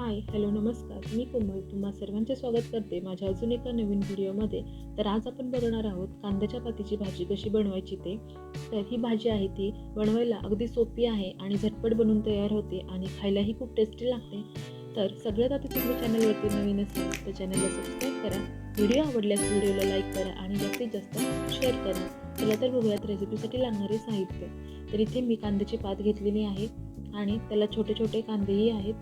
Hi hello नमस्कार. मी कोमल. तुम्हा सर्वांचे स्वागत करते माझ्या अजून एका नवीन व्हिडिओमध्ये. तर आज आपण बघणार आहोत कांद्याच्या पातीची भाजी कशी बनवायची ते. तर ही भाजी आहे ती बनवायला अगदी सोपी आहे आणि झटपट बनवून तयार होते आणि खायलाही खूप टेस्टी लागते. तर सगळ्यात आधी तुम्ही चॅनलवरती नवीन असाल तर चॅनलला सबस्क्राईब करा. व्हिडिओ आवडल्यास व्हिडिओला लाईक करा आणि जास्तीत जास्त शेअर करा. चला तर बघूयात रेसिपीसाठी लागणारे साहित्य. तर इथे मी कांद्याची पात घेतलेली आहे आणि त्याला छोटे छोटे कांदेही आहेत.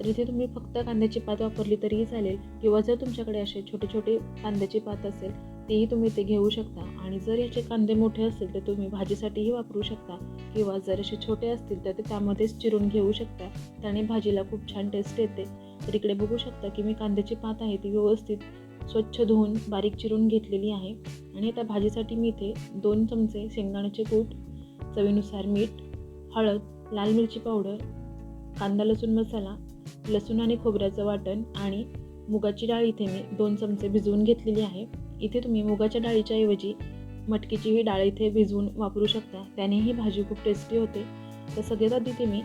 तर इथे तुम्ही फक्त कांद्याची पात वापरली तरीही चालेल. किंवा जर तुमच्याकडे असे छोटे छोटे कांद्याची पात असेल तेही तुम्ही ते घेऊ शकता. आणि जर याचे कांदे मोठे असतील तर तुम्ही भाजीसाठीही वापरू शकता. किंवा जर असे छोटे असतील तर ते त्यामध्येच चिरून घेऊ शकता. त्याने भाजीला खूप छान टेस्ट येते. तर इकडे बघू शकता की मी कांद्याची पात आहे ती व्यवस्थित स्वच्छ धुवून बारीक चिरून घेतलेली आहे. आणि आता भाजीसाठी मी इथे दोन चमचे शेंगदाण्याचे कूट चवीनुसार मीठ हळद लाल मिरची पावडर कांदा लसूण मसाला लसूण आणि खोबऱ्याचं वाटण आणि मुगाची डाळ इथे मी दोन चमचे भिजवून घेतलेली आहे. इथे तुम्ही मुगाच्या डाळीच्या ऐवजी मटकीची ही डाळ इथे भिजवून वापरू शकता. त्याने ही भाजी खूप टेस्टी होते. तर सगळ्यात आधी ते मी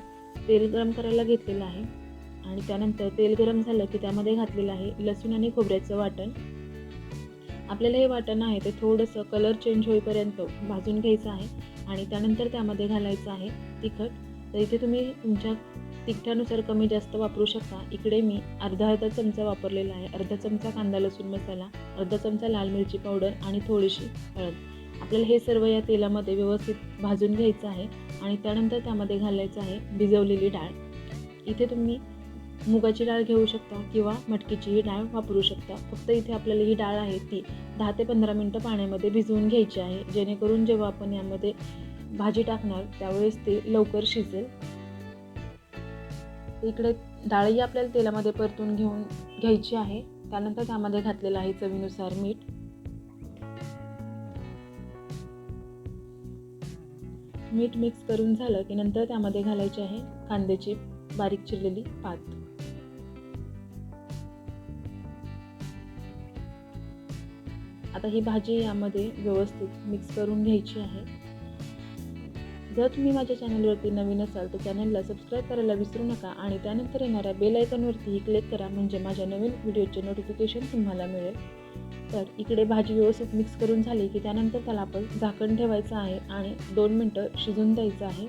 तेल गरम करायला घेतलेलं आहे. आणि त्यानंतर तेल गरम झालं की त्यामध्ये घातलेलं आहे लसूण आणि खोबऱ्याचं वाटण. आपल्याला हे वाटण आहे ते थोडंसं कलर चेंज होईपर्यंत भाजून घ्यायचं आहे. आणि त्यानंतर त्यामध्ये घालायचं आहे तिखट. तर इथे तुम्ही तुमच्या तिखटानुसार कमी जास्त वापरू शकता. इकडे मी अर्धा अर्धा चमचा वापरलेला आहे. अर्धा चमचा कांदा लसूण मसाला अर्धा चमचा लाल मिरची पावडर आणि थोडीशी हळद. आपल्याला हे सर्व या तेलामध्ये व्यवस्थित भाजून घ्यायचं आहे आणि त्यानंतर त्यामध्ये घालायचं आहे भिजवलेली डाळ. इथे तुम्ही मुगाची डाळ घेऊ शकता किंवा मटकीचीही डाळ वापरू शकता. फक्त इथे आपल्याला ही डाळ आहे ती दहा ते पंधरा मिनटं पाण्यामध्ये भिजवून घ्यायची आहे. जेणेकरून जेव्हा आपण यामध्ये भाजी टाकणार त्यावेळेस ते लवकर शिजेल. इकडे डाळही आपल्याला तेलामध्ये परतून घेऊन घ्यायची आहे. त्यानंतर त्यामध्ये घातलेलं आहे चवीनुसार मीठ. मीठ मिक्स करून झालं की नंतर त्यामध्ये घालायची आहे कांद्याची बारीक चिरलेली पात. आता ही भाजी यामध्ये व्यवस्थित मिक्स करून घ्यायची आहे. जर तुम्ही माझ्या चॅनलवरती नवीन असाल तर चॅनलला सबस्क्राईब करायला विसरू नका आणि त्यानंतर येणाऱ्या बेल आयकॉनवरतीही क्लिक करा म्हणजे माझ्या नवीन व्हिडिओचे नोटिफिकेशन तुम्हाला मिळेल. तर इकडे भाजी व्यवस्थित मिक्स करून झाली की त्यानंतर त्याला आपण झाकण ठेवायचं आहे आणि दोन मिनटं शिजून द्यायचं आहे.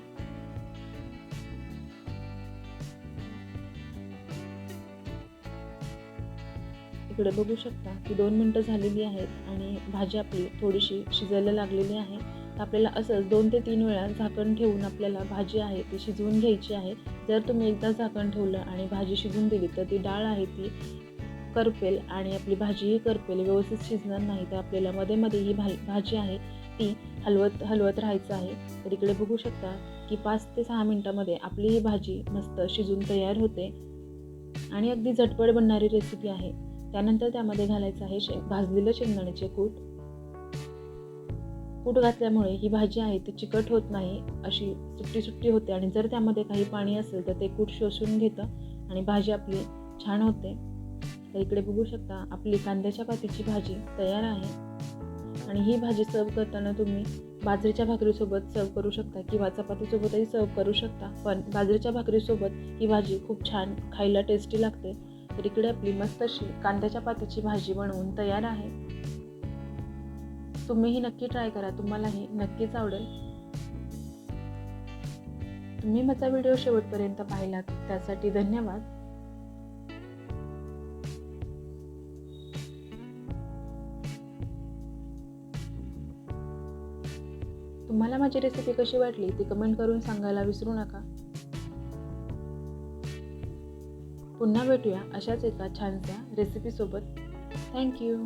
इकडे बघू शकता की दोन मिनटं झालेली आहेत आणि भाजी आपली थोडीशी शिजायला लागलेली आहे. तर आपल्याला असंच दोन ते तीन वेळा झाकण ठेवून आपल्याला भाजी आहे ती शिजवून घ्यायची आहे. जर तुम्ही एकदा झाकण ठेवलं आणि भाजी शिजवून दिली तर ती डाळ आहे ती करपेल आणि आपली भाजीही करपेल व्यवस्थित शिजणार नाही. तर आपल्याला मध्ये मध्ये ही भा भाजी आहे ती हलवत हलवत राहायचं आहे. तर इकडे बघू शकता की पाच ते सहा मिनटामध्ये आपली ही भाजी मस्त शिजून तयार होते आणि अगदी झटपट बनणारी रेसिपी आहे. त्यानंतर त्यामध्ये घालायचं आहे शे भाजलेलं शेंगदाण्याचे कूट. कूट घातल्यामुळे ही भाजी आहे ती चिकट होत नाही अशी सुट्टी सुट्टी होते. आणि जर त्यामध्ये काही पाणी असेल तर ते कूट शोषून घेतं आणि भाजी आपली छान होते. तर इकडे बघू शकता आपली कांद्याच्या पातीची भाजी तयार आहे. आणि ही भाजी सर्व करताना तुम्ही बाजरीच्या भाकरीसोबत सर्व करू शकता किंवा चपातीसोबतही सर्व करू शकता. पण बाजरीच्या भाकरीसोबत ही भाजी खूप छान खायला टेस्टी लागते. तर इकडे आपली मस्त अशी कांद्याच्या पातीची भाजी बनवून तयार आहे. तुम्हीही नक्की ट्राय करा. तुम्हालाही नक्कीच आवडेल. तुम्ही माझा व्हिडिओ शेवटपर्यंत पाहिलात त्यासाठी धन्यवाद. तुम्हाला माझी रेसिपी कशी वाटली ती कमेंट करून सांगायला विसरू नका. पुन्हा भेटूया अशाच एका छानशा रेसिपीसोबत थँक्यू